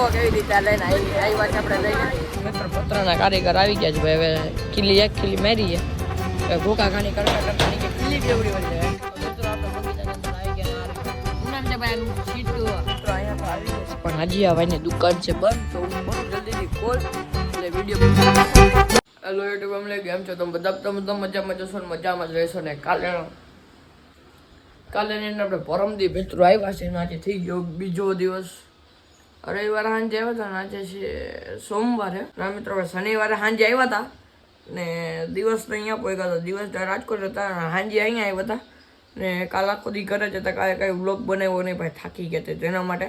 જોવો કેવી રીતે લઈને આવી આવ્યા છે આપણે લઈને પત્રના કારીગર આવી ગયા છે ભાઈ હવે ખીલી એક ખીલી મેરી છે ભૂકા ખાણી કરતા કરતા કે ખીલી કેવડી બની જાય. પણ હજી આ ભાઈની દુકાન છે બંધ તો હું બહુ જલ્દીથી ખોલ એટલે વીડિયો હેલો યુટ્યુબ અમને કેમ છો? તમે બધા તમે તો મજામાં જશો ને મજામાં જ રહેશો ને કાલે કાલે આપણે પરમદી મિત્રો આવ્યા છે આજે થઈ ગયો બીજો દિવસ. રવિવારે સાંજે આવ્યા હતા ને આજે છે સોમવારે. મિત્રો શનિવારે સાંજે આવ્યા હતા ને દિવસ તો અહીંયા પહોંચ્યા હતા. દિવસ તો રાજકોટ હતા અને સાંજે અહીંયા આવ્યા હતા. ને કાલ આખો દી ઘરે જ હતા. કાલે કાંઈ વ્લોગ બનાવ્યો નહીં, ભાઈ થાકી ગયા તે તેના માટે.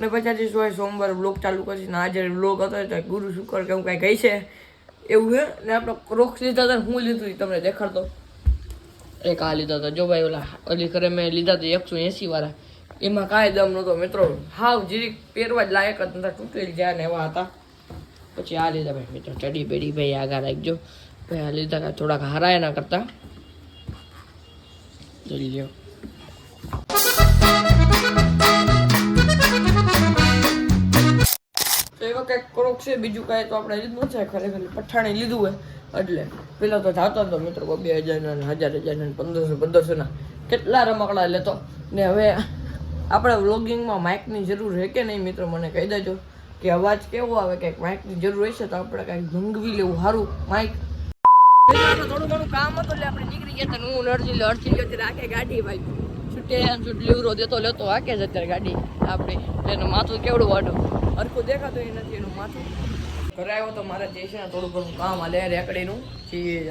ને પછી શું સોમવારે વ્લોગ ચાલુ કરીશ. ને આજે વ્લોગ હતો એટલે ગુરુ શુક્ર કેવું કાંઈ ગઈ છે એવું છે ને આપણે ક્રોક્સ લીધા હતા હું લીધું તમને દેખાડતો. એક આ લીધા હતા. જો ભાઈ ઓલા અલી ઘરે મેં લીધા હતા એકસો એંસી વાળા. એમાં કાંઈ દમ નહોતો. મિત્રો, હાવ જીરીક પહેરવા જ લાયક જ નતા. તૂટેલી જ્યાં ને એવા હતા. પછી આ લીધા ભાઈ, મિત્રો, ચડી બેડી ભાઈ આગળ રાખજો. ભાઈ આ લીધા થોડાક હારા એના કરતા. જોઈ લ્યો. તો એવા કંઈક ક્રોક છે, બીજું કાંઈ તો આપણે લીધું છે, ખરેખર પઠાણી લીધું હોય. એટલે પેલા તો જાતો હતો મિત્રો, બે હજારના ને હજાર હજારના ને પંદરસો પંદરસોના કેટલા રમકડા લેતો ને હવે આપણે વ્લોગિંગમાં માઇકની જરૂર છે કે નહીં મિત્રો? મને કહી દેજો કે અવાજ કેવો આવે, કંઈક માઇકની જરૂર હશે તો આપણે કાંઈક ભંગવી લેવું સારું માઇક થોડું ઘણું કામ હતું એટલે આપણે નીકળી ગયા હતા હું અડધી અડધી લે રાખે ગાડી ભાઈ. છૂટે છૂટ લીવરો લેતો હાકે જ અત્યારે ગાડી આપણે. એનું માથું કેવડું વાટું હરખું દેખાતું એ નથી એનું માથું. ઘરે આવ્યો તો મારે જે છે ને થોડું ઘણું કામ હાલે રેકડીનું.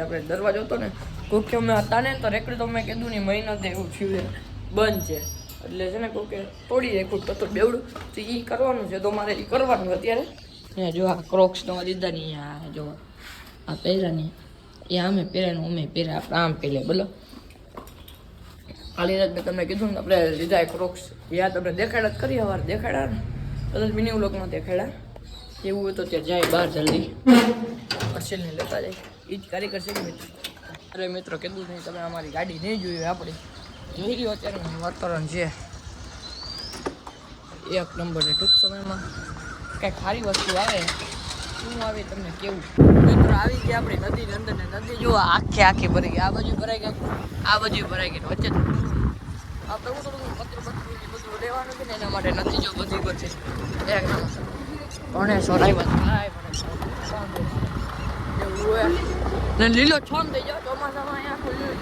આપણે દરવાજો હતો ને, કોકે અમે હતા ને તો રેકડી તો મેં કીધું નહીં મહિના એવું થયું બંધ છે. એટલે છે ને કહું કે તોડી તો તો બેવડું. તો એ કરવાનું છે. તો મારે એ કરવાનું અત્યારે. ને જો આ ક્રોક્સ તો દીધા નહીં આ જો આ પહેર્યા નહીં એ અમે પહેર્યા અમે પહેર્યા આપણે આમ પહેલે બોલો. ખાલી રાત મેં તમને કીધું ને આપણે લીધા ક્રોક્સ યાદ આપણે દેખાડા જ કરી સવારે દેખાડા ને. કદાચ મિની વ્લોગમાં દેખાડ્યા. એવું હોય તો ત્યાં જાય બહાર જલ્દી. હર્ષલને લેતા જાય. એ જ કારીગર છે કે મિત્રો. અરે મિત્રો કીધું નહીં તમે અમારી ગાડી નહીં જોયું આપણી. જોઈ લ્યો અત્યારે વાતાવરણ છે. એક નંબર ટૂંક સમયમાં. કંઈક સારી વસ્તુ આવે. શું આવે તમને કેવું? મિત્રો આવી ગયા આપણે નદી ની અંદર ને નદી જો આખે આખી ભરાઈ ગઈ આ બાજુ ભરાઈ ગઈ આ બાજુ ભરાઈ ગઈ વચ્ચે આપણે હું થોડું પત્ર પત્ર બધું લેવાનું છે ને એના માટે નથી જો બધી બધી એક ભણે સોરાઈ એવું લીલો છોન થઈ જાવ ચોમાસામાં અહીંયા આખું લીલું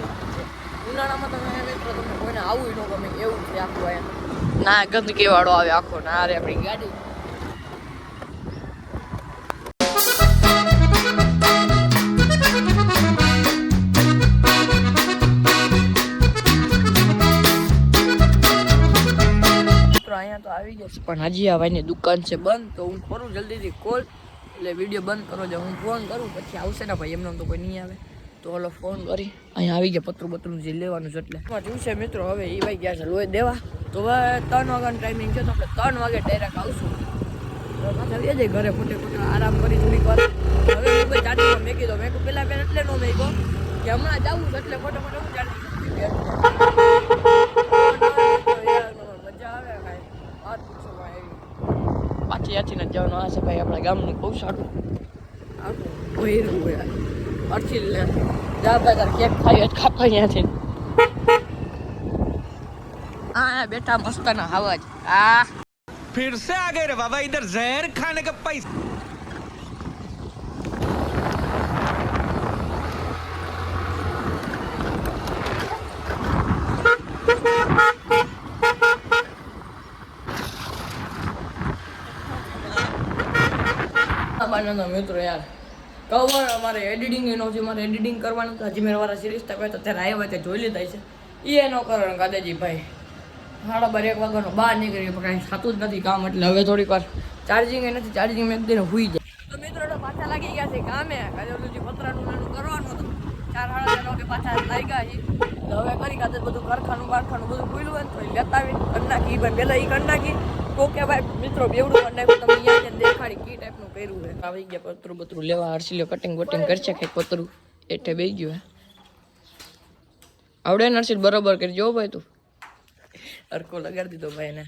ઉનાળામાં તમે મિત્રો તમને કોઈને આવું ન ગમે એવું છે આખું અહીંયા ના ગંદકી વાળો આવે આખો ના રે આપણી ગાડી. અહીંયા તો આવી ગયા છે પણ હજી આ ભાઈની દુકાન છે બંધ તો હું કરું જલ્દીથી કોલ એટલે વીડિયો બંધ કરો જો હું ફોન કરું પછી આવશે ને ભાઈ એમને તો કોઈ નહીં આવે. તો ઓલો ફોન કરી. અહીંયા આવી ગયા પતરું પતરું જે લેવાનું છે એટલે. છે મિત્રો હવે એ ભાઈ ગયા છે લોહી દેવા. તો હવે ત્રણ વાગ્યાનો ટાઈમિંગ છે તો આપણે ત્રણ વાગે ડાયરેક્ટ આવશું. પાછા લઈ જાય ઘરે ખોટે ખોટે આરામ કરી થોડીક વાર. હવે હું ભાઈ જાડી મેં કીધો મેં પેલા પેલા એટલે નો મેક્યો. કે હમણાં જવું છે એટલે ખોટે ખોટે હું જાડી મજા આવે કાંઈ વાત પૂછો પાછી યાથી ને જવાનું આ છે ભાઈ આપણા ગામનું બહુ સારું આખું ભૈરું હોય. અડથી લે જા ભાઈ તાર કેક ખાઈ જ ખાપા અહીંયાથી હા બેટા મસ્તના હવા જ આ फिर से आ गए रे बाबा इधर जहर खाने का पैसा બાના મિત્રો યાર કવર અમારે એડિટિંગ એનો છે મારે એડિટિંગ કરવાનું તો હજી મેં વાળા સિરીઝ થાય તો ત્યારે આવ્યા ત્યાં જોઈ લીધા છે. એ એનો કારણ ગાદાજી ભાઈ સાડા બાર, એક વાગ્યાનો બહાર નીકળી પણ કાંઈ થતું જ નથી કામ, એટલે હવે થોડીક વાર ચાર્જિંગ એ નથી ચાર્જિંગ મેં એકદમ હુઈ જાય. તો મિત્રો તો પાછા લાગી ગયા છે કામે કાલે જે પતરાનું નાનું કરવાનું હતું. ચાર સાડા વાગે પાછા લાગ્યા છે હવે કરી કાતે બધું કારખાનું, બારખાનું બધું ખુલ્લું હોય તો લેતા આવી કરી નાખી ભાઈ પહેલાં એ કરી નાખી કોકે ભાઈ, મિત્રો બેવડું કરી નાખ્યું, તમે અહીંયા દેખાડી, કી ટાઈપનું પહેર્યું છે. આવી ગયા પતરું બતરું કટિંગ બટિંગ કરશે કંઈક પતરું. બે ગયું આવડે ને હર્ષિલ બરોબર કરજો ભાઈ તું. અરકો લગાડી દીધો ભાઈ એને.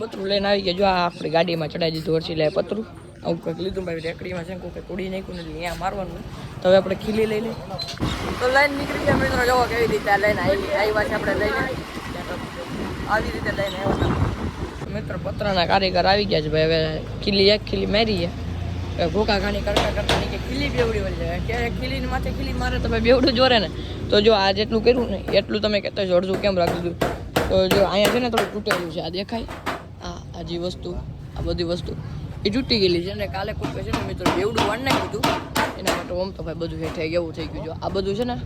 પતરું લઈને આવી ગયા. આ આપણી ગાડીમાં ચડાવી દીધું હર્ષિલે પતરું. આવું કંઈક લીધું ભાઈ રેકડીમાં છે ને કોઈ કંઈક ઉડી નાખ્યું અહીંયા મારવાનું તો હવે આપણે ખીલી લઈ લઈએ. તો લાઈન નીકળી ગયા મિત્રો જોવો કેવી રીતે આ લાઈન આવી આવ્યા છે આપણે લઈને. આવી રીતે લઈને આવ્યા મિત્ર પતરાના કારીગર આવી ગયા છે ભાઈ હવે ખીલી એક ખીલી મારી છે ભૂકા ખાણી કરતા કરતા કે ખીલી બેવડી વળી જાય. ક્યારે ખીલીની માથે ખીલી મારે તો ભાઈ બેવડું જોરે ને. તો જો આ જેટલું કર્યું ને એટલું તમે કહેતા જોડજો કેમ રાખી દીધું? તો જો અહીંયા છે ને થોડું તૂટેલું છે આ દેખાય? આ આ જે વસ્તુ આ બધી વસ્તુ. એ તૂટી ગયેલી છે. ને કાલે કોઈ છે ને મિત્રો બેવડું વાણ નાખ્યું હતું એના માટે ઓમ તો ભાઈ બધું હેઠે એવું થઈ ગયું. જો આ બધું છે ને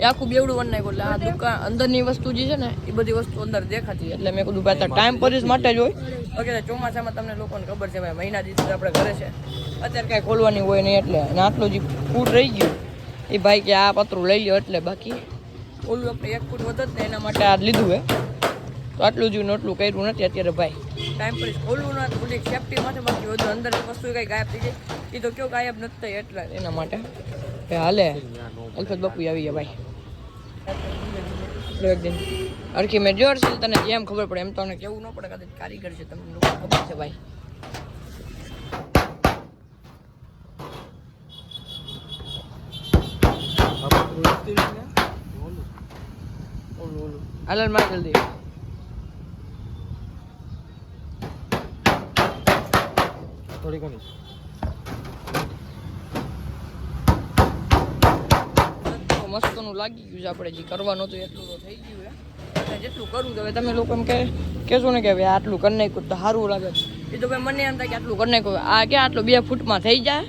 એ આખું બેવડું વણ નાખ્યું એટલે આ દુકાન અંદરની વસ્તુ જે છે ને એ બધી વસ્તુ અંદર દેખાતી એટલે મેં કીધું ભાઈ ટાઈમ પરીસ માટે જ હોય. વગેરે ચોમાસામાં તમને લોકોને ખબર છે ભાઈ મહિના દિવસ આપણે ઘરે છે. અત્યારે કાંઈ ખોલવાની હોય નહીં એટલે. અને આટલું જે ફૂટ રહી ગયું એ ભાઈ કે આ પતરું લઈ લ્યો એટલે બાકી. ઓલું આપણે એક ફૂટ વધત ને એના માટે આ લીધું હે. તો આટલું જ નોટલું કર્યું નથી અત્યારે ભાઈ. ટાઈમ પર ખોલવું ના થોડી સેફટી માટે બાકી વધુ અંદર વસ્તુ કઈ ગાયબ થઈ જાય. એ તો કયો ગાયબ નથી થઈ એટલે એના માટે. એ હાલે. અલ્ફત બાપુ આવી ગયા ભાઈ. અરખી મેં જોર છે તને જેમ ખબર પડે એમ તો તને કેવું ન પડે કદાચ કારીગર છે તમને લોકો ખબર છે ભાઈ. ઓલું ઓલું હાલ માર જલ્દી. થોડી ઘણી મસ્તનું લાગી ગયું છે આપણે જે કરવાનું હતું એટલું તો થઈ ગયું છે જેટલું કરવું તો હવે તમે લોકો એમ કે કહેશો ને કે ભાઈ આટલું કરી નાખ્યું તો સારું લાગે. એ તો ભાઈ મને એમ થાય કે આટલું કરી નાખ્યું આ કે આટલું બે ફૂટમાં થઈ જાય?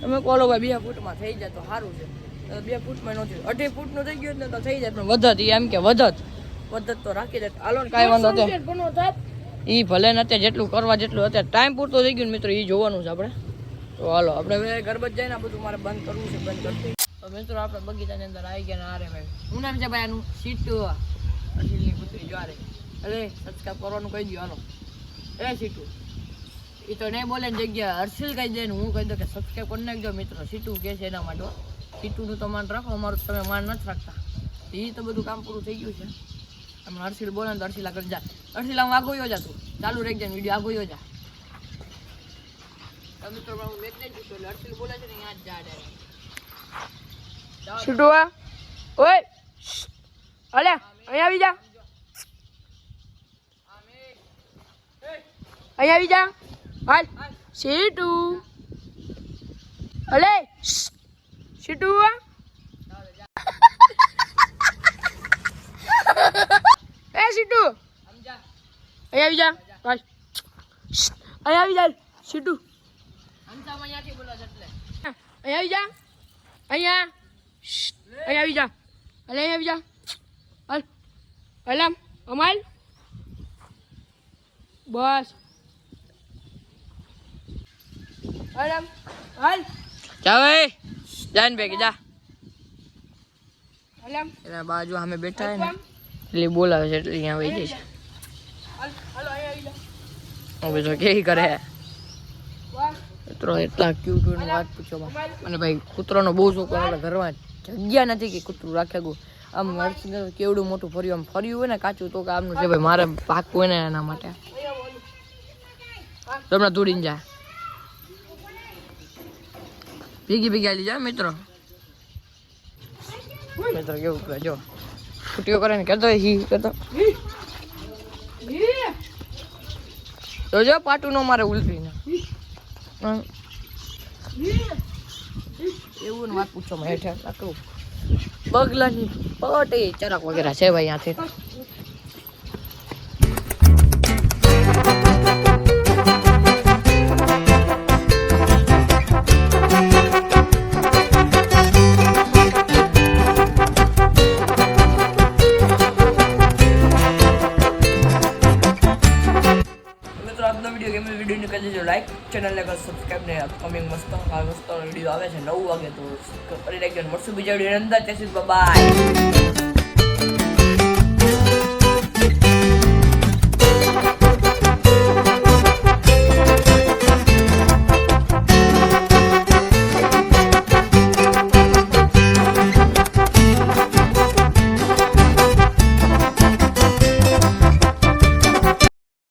તમે કહો ભાઈ બે ફૂટમાં થઈ જાય તો સારું છે. બે ફૂટમાં નથી અઢી ફૂટનું થઈ ગયું ને તો થઈ જાય પણ વધત એમ કે વધત. વધત તો રાખી દે. હાલો ને કાંઈ વાંધો નથી એ ભલે ને અત્યારે જેટલું કરવા જેટલું, અત્યારે ટાઈમ પૂરતો થઈ ગયું મિત્રો એ જોવાનું છે આપણે. તો હાલો, આપણે હવે ગરબત જાય ને બધું મારે બંધ કરવું છે, બંધ કરતી તો મિત્રો, આપણે બગીચાની અંદર આવી ગયા ને આરે ભાઈ. શું નામ છે ભાઈ આનું? સીટુ. અઢીલની પુત્રી જો અરે સબસ્ક્રાઈબ કરવાનું કહી દો હાલો. એ સીટુ. એ તો નહીં બોલે ને જગ્યા, હર્ષિલ કહી દે ને હું કહી દઉં કે સબસ્ક્રાઈબ કરી નાખજો મિત્રો. સીટુ કે છે એના માટે સીટુનું તો માન રાખો, અમારું તમે માન નથી રાખતા. એ તો બધું કામ પૂરું થઈ ગયું છે. તમે હર્ષિલ બોલે ને તો હર્ષિલા કરી જા. હર્ષિલા હું આગો યોજા તું. ચાલુ રહી જાય વીડિયો આગો યોજા તો હું મેચ નહીં જીતો એટલે હર્ષિલ બોલે છે ને અહીંયા જ જા direct. છૂટવા ઓય અલે અહીંયા આવી જા. અહીંયા આવી જા. હાલ. સીટુ અલે સીટુ એ સીટુ. અહીંયા આવી જા. હાલ અહીંયા આવી જા સીટુ. અહીંયા આવી જા. અહીંયા. અહીંયા આવી જા. અલે અહીંયા આવી જા. હાલ અલામ અમાલ. બસ. અલામ જા ભાઈ. જાન ભેગી જા. અલામ. એના બાજુ અમે બેઠા હે ને. એટલે બોલાવે છે એટલે અહીંયા વહી જાય છે. હવે તો કેવી કરે? કૂતરો એટલા ક્યુટની વાત પૂછો અને ભાઈ, કૂતરોનો બહુ શોખ આપણા ઘરમાં જગ્યા નથી કે કૂતરું રાખે ગયું આમ હર્ષિંદર કેવડું મોટું ફર્યું, આમ ફર્યું હોય ને કાચું, તો કે આમનું છે ભાઈ, મારે પાકવું હોય ને એના માટે. તમને દોડીને જાય ભેગી ભેગી આવી જાય મિત્રો. મિત્રો, કેવું કહે જો. છૂટીઓ કરે ને કરતો હી કરતો જોજો પાટું નો મારે ઉલટીને ને. એવું વાત પૂછો હેઠે બગલાની પટે ચરક વગેરે છે ભાઈ અહીંયાથી લાઈક ચેનલને કરો સબસ્ક્રાઈબ ને અપકમિંગ મસ્ત મસ્ત વીડિયો આવે છે, નવ વાગે તો કરી રાખજો મળશું બીજા વીડિયો અંદર. ત્યાં સુધી બાય